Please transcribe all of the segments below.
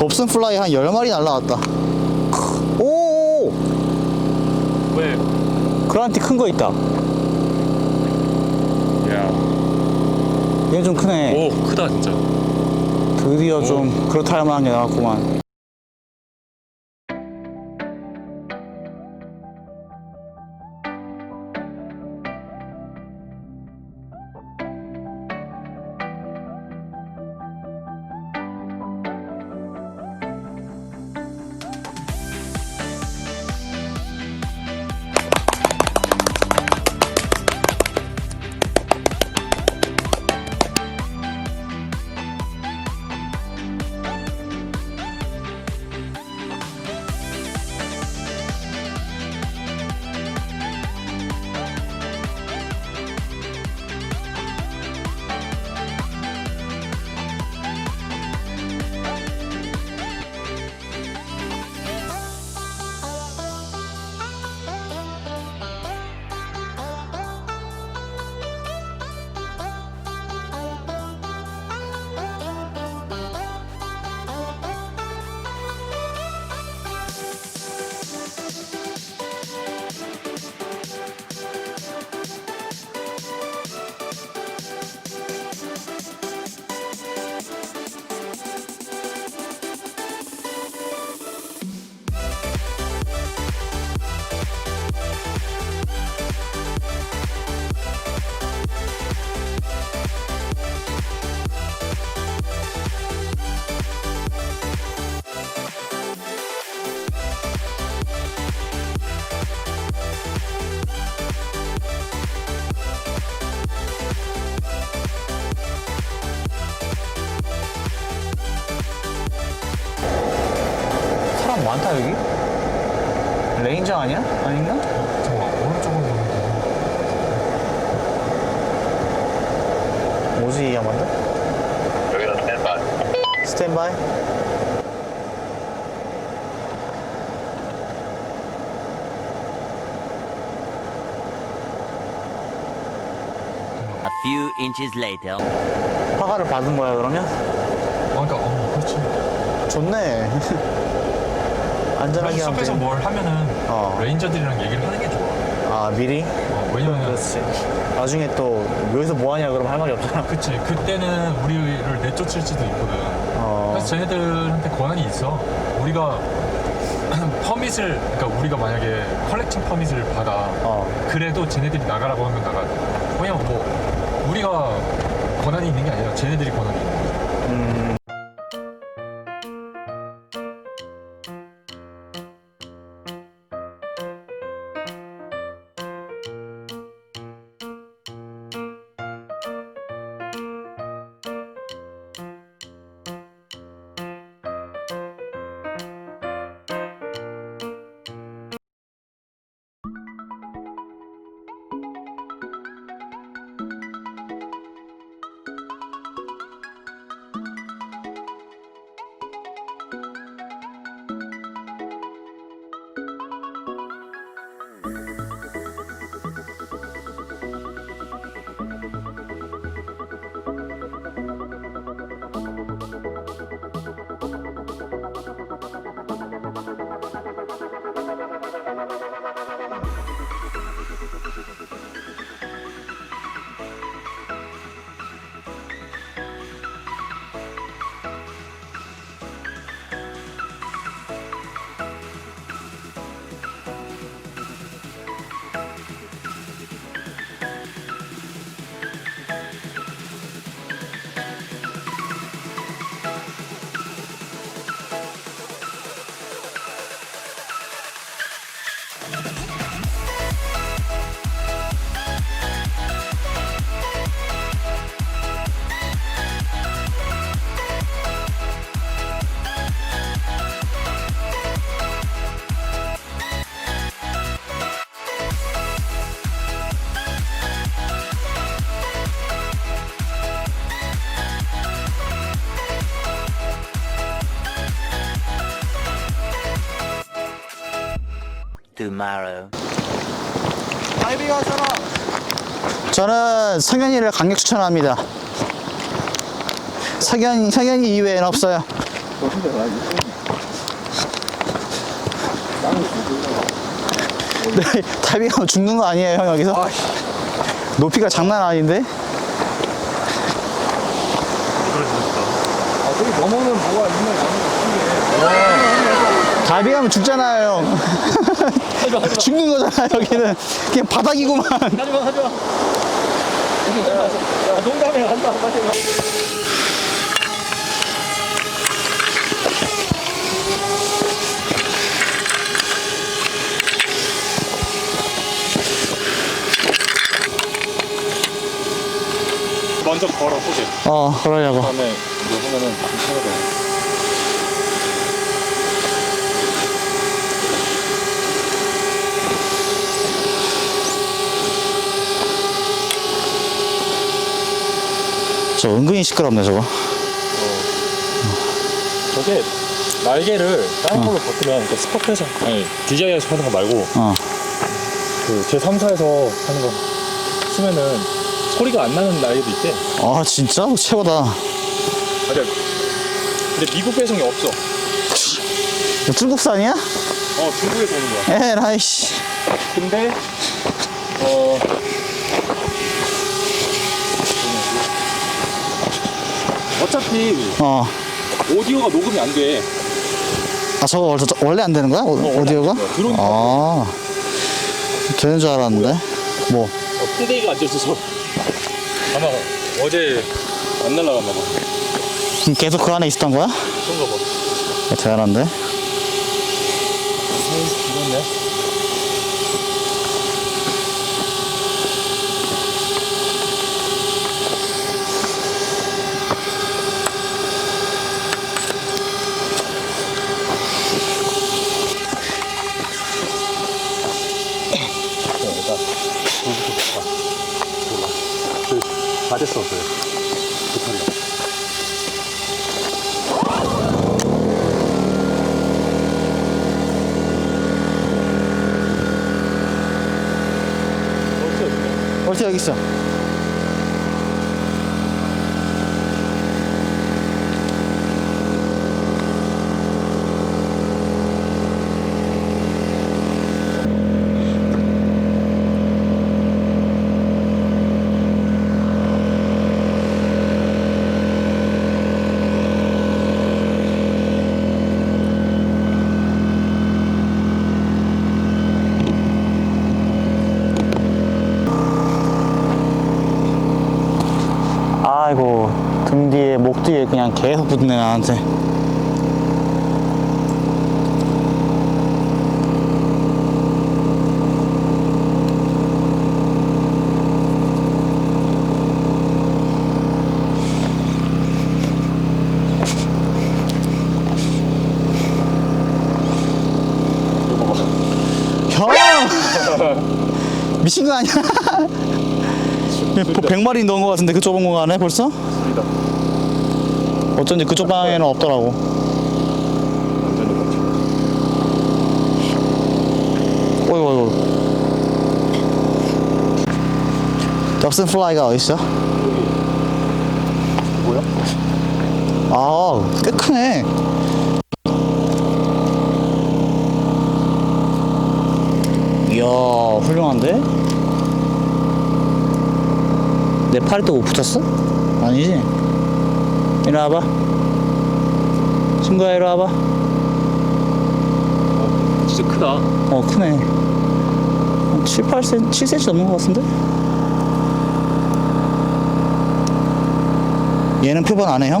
dob슨 플라이 한 10마리 날라왔다. 오! 왜? 그란티 큰 거 있다. 야. 얘 좀 크네. 오 크다 진짜. 드디어 좀 그렇다 할 만한 게 나왔구만. 아니야? 아닌가? 잠깐 어느 쪽으로 가는 뭐지 이 양반들? 여기다 스탠바이. 스탠바이? A few inches later. 허가를 받은 거야 그러면? 아 그러니까 어 그렇지. 좋네. 안전하게 하면 숲에서 돼. 뭘 하면은 어. 레인저들이랑 얘기를 하는 게 좋아. 아 미리? 어, 왜냐면 그렇지. 나중에 또 여기서 뭐 하냐 그러면 할 말이 없잖아. 그치 그때는 우리를 내쫓을지도 있거든. 어. 그래서 쟤네들한테 권한이 있어. 우리가 퍼밋을 그러니까 우리가 만약에 컬렉팅 퍼밋을 받아. 어. 그래도 쟤네들이 나가라고 하면 나가. 왜냐면 뭐 우리가 권한이 있는 게 아니라 쟤네들이 권한이 있는 거지. 음. Tomorrow. 저는 성현이를 강력 추천합니다. 성현, 성현이 이외엔 없어요. 네, 타이밍하면 죽는 거 아니에요, 형, 여기서? 높이가 장난 아닌데? 아 저기 넘어는 뭐가 있는 다이빙하면 죽잖아요, 형. 죽는 거잖아, 여기는. 그냥 바닥이구만. 하지마 하지마. 야 농담해 간다 빨리 가 먼저 걸어 소개. 어, 그러려고. 다음에 이제 하면은 편하게 저 은근히 시끄럽네, 저거. 저게 날개를 다른 걸로 바꾸면 그 스포트에서 아니 DJI에서 하는 거 말고 어. 그 제3사에서 하는 거 쓰면은 소리가 안 나는 날개도 있대 아, 진짜? 최고다. 근데, 근데 미국 배송이 없어 이거 중국산이야? 어 중국에서 오는 거야 에라이, 씨. 근데 어 어차피 어. 오디오가 녹음이 안 돼. 아, 저거 원래, 저- 원래 안 되는 거야? 원래 안 오디오가? 돼. 들어오는 아. 되는 줄 알았는데. 뭐. 어, 안 져있어서 아마 어제 안 날라갔나 봐. 그럼 계속 그 안에 있었던 거야? 그런가 봐. 대단한데? 이렇네. 됐어, 그래. 배터리. 벌써 여기 있어. 아이고 등 뒤에 목 뒤에 그냥 계속 붙네 나한테 형 미친 거 아니야? 100마리 넣은 거 같은데 그 좁은 공간에 벌써? 맞습니다. 어쩐지 그쪽 방에는 없더라고. 어이구, 어이구. 덕슨 플라이가 어딨어? 뭐야? 아, 꽤 크네. 이야, 훌륭한데? 내 팔이 또 못 붙었어? 아니지? 이리 와봐. 친구야, 이리 와봐. 진짜 크다. 어, 크네. 한 7, 8cm, 7cm 넘는 것 같은데? 얘는 표본 안 해, 형?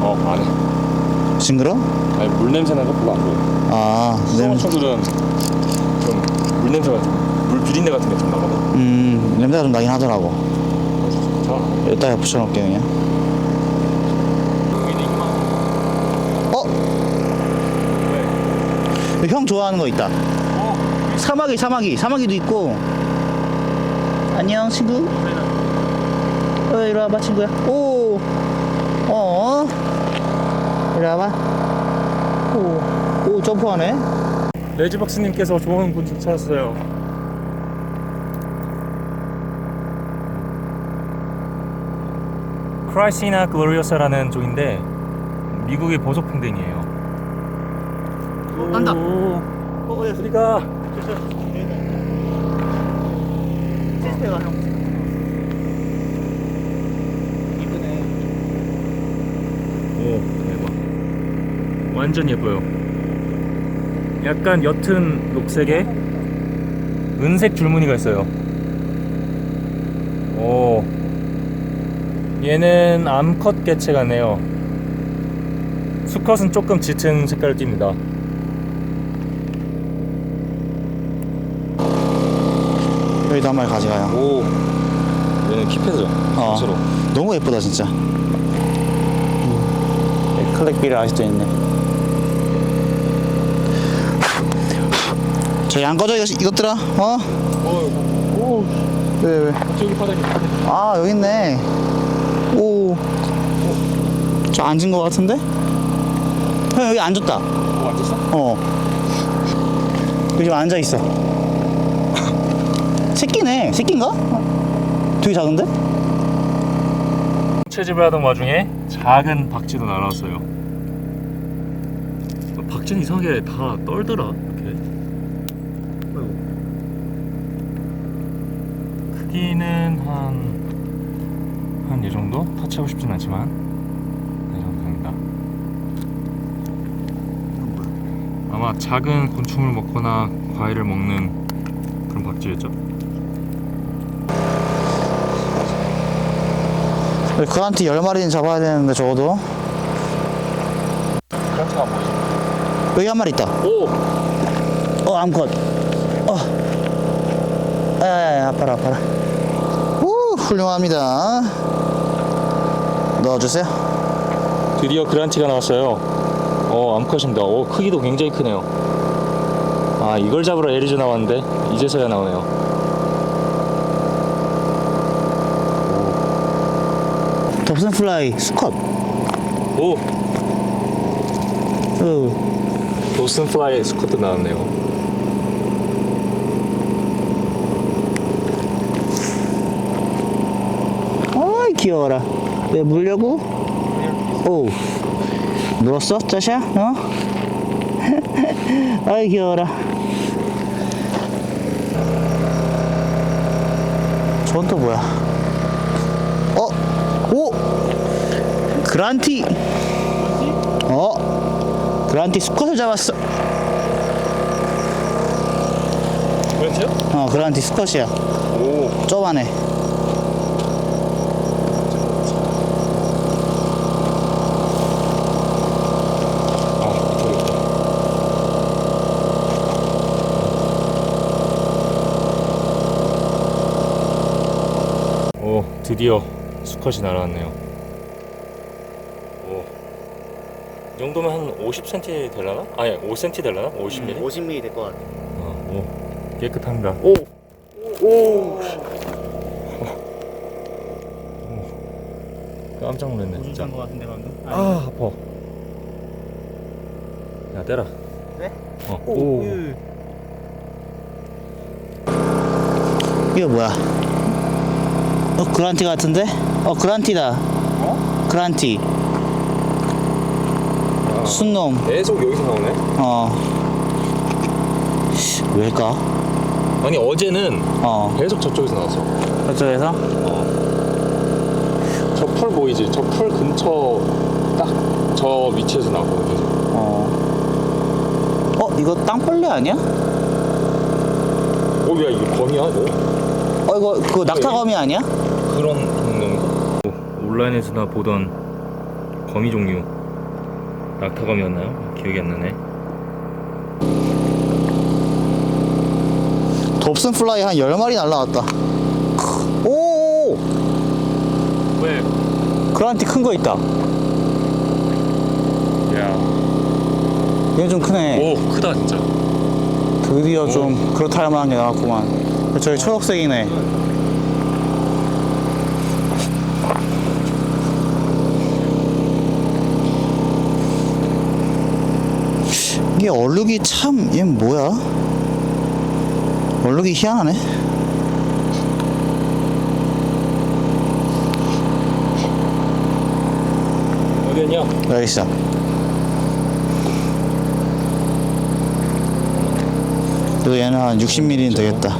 어, 안 해. 징그러? 아니, 물 냄새 거 별로 안 보여. 아. 수성어촌들은 좀 물 냄새가 좀, 물 비린내 같은 게 좀 나거든. 음, 냄새가 좀 나긴 하더라고. 자, 여기다가 붙여놓을게, 그냥. 어? 왜? 형 좋아하는 거 있다. 어, 사마귀, 사마귀. 사마귀도 있고. 안녕, 친구. 어, 이리 와봐, 친구야. 오! 어? 이리 와봐. 오, 오, 점프하네. 레지박스님께서 좋은 분 찾았어요. 크라이시나 글로리오사라는 종인데 미국의 보석풍뎅이에요. 간다. 오, 어, 예. 우리가 시스테가 형. 이쁘네. 오 대박. 완전 예뻐요. 약간 옅은 녹색에 은색 줄무늬가 있어요. 오. 얘는 암컷 개체 같네요. 수컷은 조금 짙은 색깔을 띱니다. 여기도 한 마리 가져가요. 오. 얘는 키패드죠. 어. 너무 예쁘다 진짜. 음. 클렉비를 아직도 있네. 저기 안 꺼져 이것, 이것들아. 어? 오. 왜 왜? 저기 바닥에. 아 여기 있네. 오. 저 앉은 것 같은데? 형 여기 앉았다. 오 앉았어? 어. 여기 지금 앉아 있어. 새끼네. 새끼인가? 되게 작은데? 채집을 하던 와중에 작은 박쥐도 날아왔어요. 박쥐는 이상하게 다 떨더라. 이렇게. 크기는 한 한 이 정도? 터치하고 싶진 않지만 됩니다. 아마 작은 곤충을 먹거나 과일을 먹는 그런 박쥐였죠. 그한테 10마리는 잡아야 되는데 적어도 그렇게가 뭐지? 여기 한 마리 있다 오! 어 암컷 어 에이 아파라 아파라 우 훌륭합니다 넣어주세요 드디어 그란티가 나왔어요. 어, 암컷입니다. 오, 크기도 굉장히 크네요. 아, 이걸 잡으러 에리즈 나왔는데 이제서야 나오네요. Dob슨 플라이 수컷 오, 어, 도슨 플라이 스쿼트 나왔네요. 어이 귀여워라 왜 물려고? 오 누웠어 짜샤? 어? 아이 귀여워라 저건 또 뭐야 어? 오! 그란티 어? 그란티 수컷을 잡았어 그란티요? 어 그란티 수컷이야 오, 쪼만해 아. 오, 드디어 수컷이 날아왔네요. 오. 이 정도면 한 50cm 되려나? 아니, 5cm 되려나? 50mm? 50mm 될 것 같아 어, 오. 깨끗합니다. 오! 오! 깜짝 놀랐네, 진짜. 것 같은데 방금 아, 아파. 야, 때라. 네? 어, 오. 이거 뭐야? 어 그란티 같은데? 어 그란티다. 어? 그란티. 순놈. 계속 여기서 나오네. 어. 왜일까? 아니, 어제는 어. 계속 저쪽에서 나왔어. 저쪽에서? 저 풀 보이지? 저 풀 근처 딱 저 위치에서 나왔거든, 계속. 어. 어 이거 땅벌레 아니야? 어, 야, 이거 검이야, 이거? 어 이거 그 낙타거미 아니야? 그런? 온라인에서나 보던 거미 종류 낙타거미였나요? 기억이 안 나네 dob슨 플라이 한 10마리 날라왔다. 오! 왜? 그란티 큰 거 있다. 야. 얘좀 크네. 오 크다 진짜 드디어 좀 그렇다 할 만한 게 나왔구만. 저기 초록색이네. 이게 얼룩이 참, 얘 뭐야? 얼룩이 희한하네. 여기 있어. 그리고 얘는 한 60mm는 되겠다.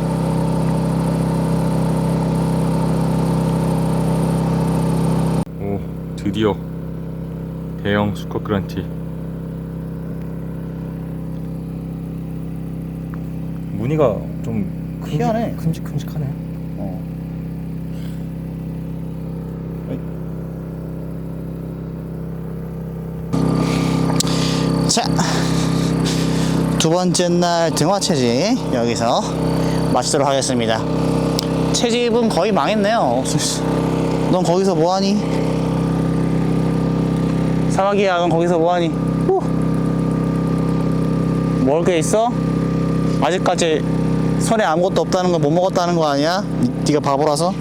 오 드디어 대형 수컷 그란티 무늬가 좀 큼직- 희한해. 큼직큼직하네 어. 자, 두 번째 날 등화 채집 여기서 마치도록 하겠습니다. 채집은 거의 망했네요. 넌 거기서 뭐하니? 사마귀야, 넌 거기서 뭐하니? 후. 먹을 게 있어? 아직까지 손에 아무것도 없다는 거 못 먹었다는 거 아니야? 니- 네가 바보라서?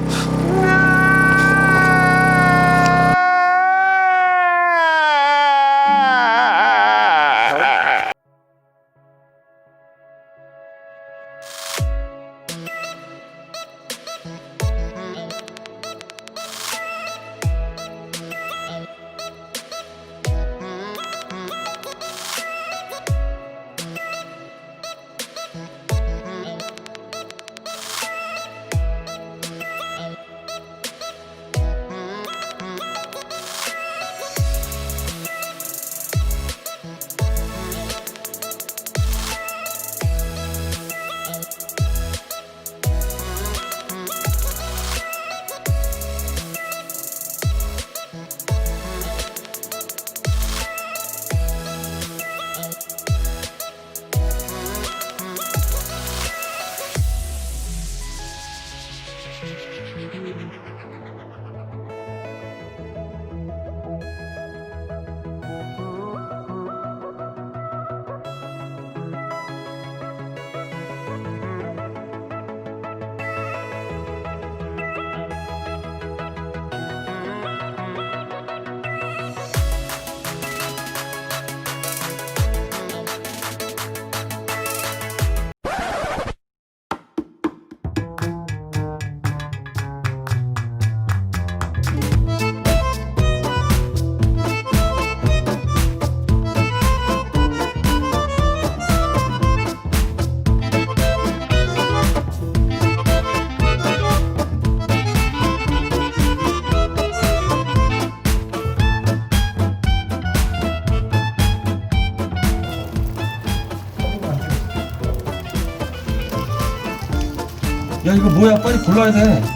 이거 뭐야? 빨리 골라야 돼